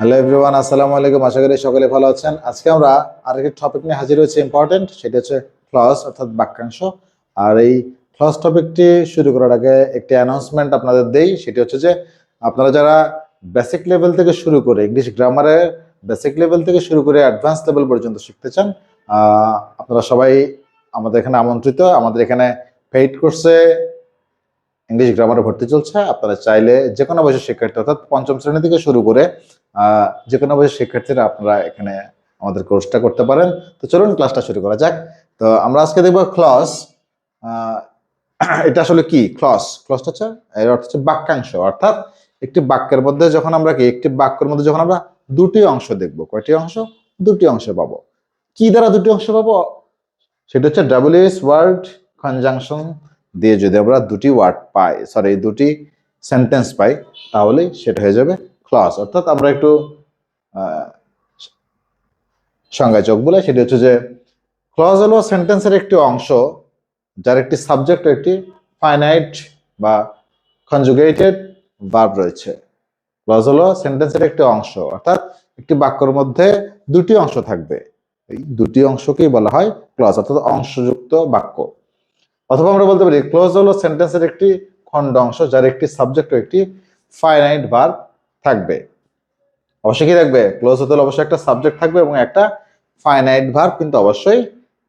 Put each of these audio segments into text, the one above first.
Hello everyone আসসালামু আলাইকুম। আশা করি সকলে ভালো আছেন। আজকে আমরা আরেকটি টপিক নিয়ে হাজির হয়েছে ইম্পর্টেন্ট সেটা হচ্ছে ক্লজ অর্থাৎ বাক্যাংশ। আর এই ক্লজ টপিকটি শুরু করার আগে একটি অ্যানাউন্সমেন্ট আপনাদের দেই, সেটি হচ্ছে যে আপনারা যারা বেসিক লেভেল থেকে শুরু করে ইংলিশ গ্রামারের বেসিক লেভেল থেকে শুরু করে অ্যাডভান্স লেভেল পর্যন্ত শিখতে চান আপনারা সবাই আমাদের এখানে আমন্ত্রিত। আমাদের এখানে পেইড কোর্সে ইংলিশ গ্রামারে ভর্তি চলছে। আপনারা চাইলে যে কোনো বয়সের শিক্ষার্থী, অর্থাৎ পঞ্চম শ্রেণি থেকে শুরু করে যে কোনো বয়সের শিক্ষার্থীরা আপনারা এখানে আমাদের কোর্সটা করতে পারেন। তো চলুন ক্লাসটা শুরু করা যাক। তো আমরা আজকে দেখব ক্লস এটা আসলে কি? ক্লস ক্লসটা হচ্ছে, এর অর্থ হচ্ছে বাক্যাংশ। অর্থাৎ একটি বাক্যের মধ্যে যখন আমরা কি, একটি বাক্যের মধ্যে যখন আমরা দুটি অংশ দেখব, কয়টি অংশ? দুটি অংশ পাবো। কি দ্বারা দুটি অংশ পাবো? সেটা হচ্ছে ডাব্লিউএস ওয়ার্ড কনজাংশন দিয়ে যদি আমরা দুটি ওয়ার্ড পাই সরি দুটি সেন্টেন্স পাই তাহলে সেটা হয়ে যাবে ক্লস অর্থাৎ আমরা একটু সংজ্ঞায় চোখ বলে সেটি হচ্ছে যে ক্লজ হলো সেন্টেন্সের একটি অংশ, যার একটি সাবজেক্ট একটি ফাইনাইট বা কনজুগেটেড ভার্ব রয়েছে। ক্লজ হলো সেন্টেন্সের একটি অংশ, অর্থাৎ একটি বাক্যের মধ্যে দুটি অংশ থাকবে। এই দুটি অংশকেই বলা হয় ক্লজ অর্থাৎ অংশযুক্ত বাক্য। অথবা আমরা বলতে পারি ক্লোজ হলো সেন্টেন্সের একটি খণ্ড অংশ, যার একটি সাবজেক্ট একটি ফাইনাইট ভার্ব থাকবে। অবশ্যই কি থাকবে। ক্লোজ হতে হলে অবশ্যই একটা সাবজেক্ট থাকবে এবং একটা ফাইনাইট ভার্ব কিন্তু অবশ্যই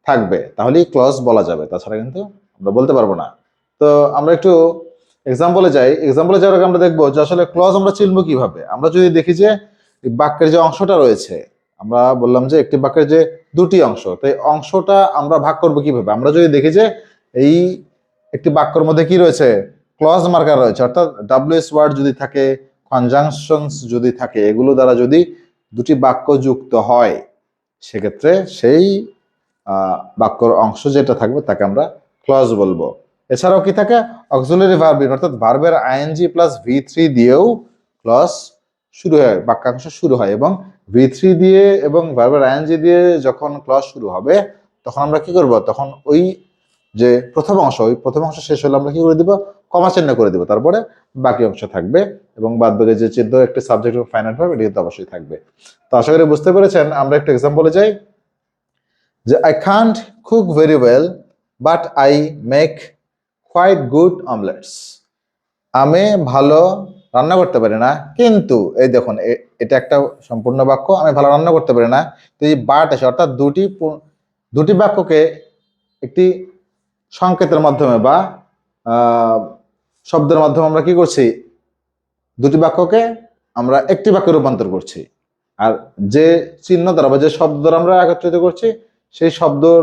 থাকবে। তাহলেই ক্লজ বলা যাবে। তাছাড়া কিন্তু আমরা বলতে পারব না। তো আমরা একটু এক্সাম্পলে যাই। এক্সাম্পলে যাওয়ার আগে আমরা দেখব যে আসলে ক্লজ আমরা চিনবো কীভাবে? আমরা যদি দেখি যে বাক্যের যে অংশটা রয়েছে, আমরা বললাম যে একটি বাক্যের যে দুটি অংশ, তো এই অংশটা আমরা ভাগ করব কীভাবে? আমরা যদি দেখি যে এই একটি বাক্যের মধ্যে কি রয়েছে? ক্লজ মার্কার রয়েছে। অর্থাৎ ডাব্লিউএস ওয়ার্ড যদি থাকে কনজাংশনস যদি থাকে, এগুলো দ্বারা যদি দুটি বাক্য যুক্ত হয়, সেক্ষেত্রে সেই বাক্যর অংশ যেটা থাকবে তাকে আমরা ক্লজ বলব। এছাড়াও কি থাকে? অক্সিলারি ভার্বিন অর্থাৎ ভার্বের আইএনজি প্লাস ভি থ্রি দিয়েও ক্লজ শুরু হয়, বাক্যাংশ শুরু হয় এবং ভি থ্রি দিয়ে এবং ভার্বের আইএনজি দিয়ে যখন ক্লজ শুরু হবে, তখন আমরা কি করব? তখন ওই যে প্রথম অংশ, ওই প্রথম অংশ শেষ হলে আমরা কি করে দিব? কমা চিহ্ন করে দিব। তারপরে বাকি অংশ থাকবে এবং বাদ বাকি যে চিহ্ন, একটি সাবজেক্ট ফাইনাল ভার্ব এটি অবশ্যই থাকবে। তো আশা করি বুঝতে পেরেছেন, আমরা একটু এক্সাম্পলে যাই। যে I can't cook very well but I make quite good omelettes আমি ভালো রান্না করতে পারি না, কিন্তু, এই দেখুন এটা একটা সম্পূর্ণ বাক্য, আমি ভালো রান্না করতে পারি না। তো এই বাট আছে অর্থাৎ দুটি দুটি বাক্যকে একটি সংকেতের মাধ্যমে বা শব্দের মাধ্যমে আমরা কি করছি? দুটি বাক্যকে আমরা একটি বাক্যে রূপান্তর করছি। আর যে চিহ্ন দ্বারা বা যে শব্দ দ্বারা আমরা একত্রিত করছি, সেই শব্দর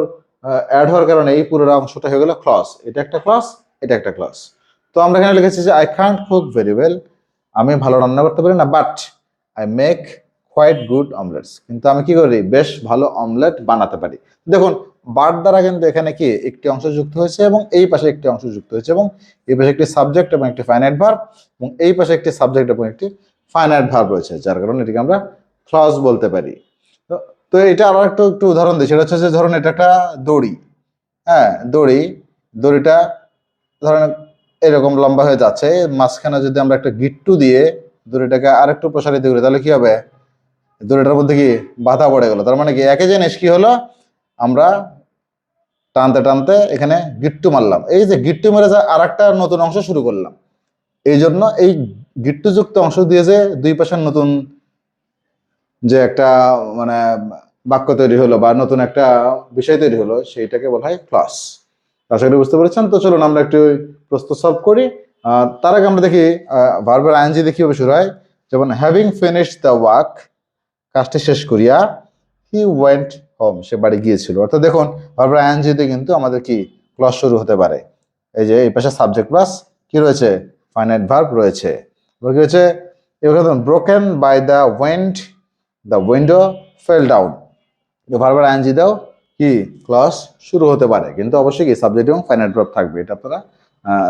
অ্যাড হওয়ার কারণে এই পুরো অংশটা হয়ে গেল ক্লস এটা একটা ক্লস এটা একটা ক্লস তো আমরা এখানে লিখেছি যে I can't cook very well আমি ভালো রান্না করতে পারি না but I make quite good omelettes কিন্তু আমি কি করি? বেশ ভালো অমলেট বানাতে পারি। দেখুন বাট দ্বারা কিন্তু এখানে কি একটি অংশ যুক্ত হয়েছে এবং এই পাশে একটি অংশ যুক্ত হয়েছে এবং এই পাশে একটি সাবজেক্ট এবং একটি ফাইনাইট ভার্ব এবং এই পাশে একটি সাবজেক্ট এবং একটি ফাইনাইট ভার্ব রয়েছে, যার কারণে এটিকে আমরা ক্লজ বলতে পারি। তো- এটা আরও একটু একটু উদাহরণ দিই, সেটা হচ্ছে যে ধরুন এটা একটা দড়ি হ্যাঁ দড়ি, দড়িটা ধরেন এরকম লম্বা হয়ে যাচ্ছে, মাঝখানে যদি আমরা একটা গিট্টু দিয়ে দড়িটাকে আরেকটু প্রসারিত করি, তাহলে কি হবে? দড়িটার মধ্যে কি বাধা পড়ে গেল। তার মানে কি একই জিনিস কি হলো? আমরা টানতে টানতে এখানে গিট্টু মারলাম। এই যে গিট্টু মেরে যা আর একটা নতুন অংশ শুরু করলাম। এই জন্য এই গিট্টুযুক্ত অংশ দিয়ে যে দুই পাশের নতুন যে একটা মানে বাক্য তৈরি হলো বা নতুন একটা বিষয় তৈরি হলো, সেইটাকে বলা হয় ক্লাস আশা করি বুঝতে পেরেছেন? তো চলুন আমরা একটু প্রশ্ন সলভ করি। তার আগে আমরা দেখি ভার্বের আইনজি দেখি কীভাবে শুরু হয়? যেমন হ্যাভিং ফিনিশ দ্য ওয়ার্ক কাজটি শেষ করিয়া হি ওয়েন্ট হোম সে বাড়ি গিয়েছিল। অর্থাৎ দেখুন ভার্বের আইনজিতে কিন্তু আমাদের কি ক্লস শুরু হতে পারে। এই যে, এই পাশে সাবজেক্ট প্লাস কি রয়েছে? ফাইনাইট ভার্ব রয়েছে। এবার কি হচ্ছে এবার broken by the went the window fell down ভার্বার ING দাও, কি? ক্লস শুরু হতে পারে। কিন্তু অবশ্যই কি সাবজেক্ট এবং ফাইনাল ভার্ব থাকবে। এটা আপনারা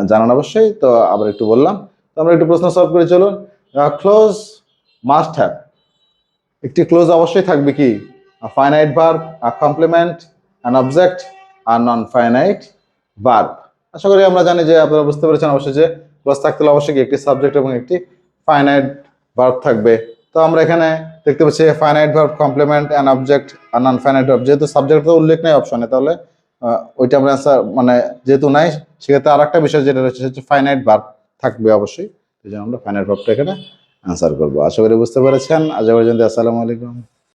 জানান অবশ্যই। তো আবার একটু বললাম, তো আমরা একটু প্রশ্ন সলভ করে চলুন। ক্লোজ মাস্ট হ্যাভ একটি ক্লোজ অবশ্যই থাকবে কি? Finite verb a complement an object R non finite verb আশা করি আমরা জানি যে আপনারা বুঝতে পেরেছেন অবশ্যই যে ক্লোজ থাকতে হলে অবশ্যই একটি সাবজেক্ট এবং একটি ফাইনাইট ভার্ব থাকবে। তো আমরা এখানে দেখতে পাচ্ছি finite verb complement an object R non finite verb যেহেতু সাবজেক্ট তো উল্লেখ নেই অপশনে তাহলে ওইটা আমরা answer মানে যেহেতু নাই, সেক্ষেত্রে আর একটা বিষয় যেটা রয়েছে, সেটা হচ্ছে ফাইনাইট ভার্ব থাকবে অবশ্যই। এই জন্য আমরা ফাইনাইট ভার্বটা এখানে অ্যান্সার করব। আশা করি বুঝতে পেরেছেন। আজ পর্যন্ত, আসসালামু আলাইকুম।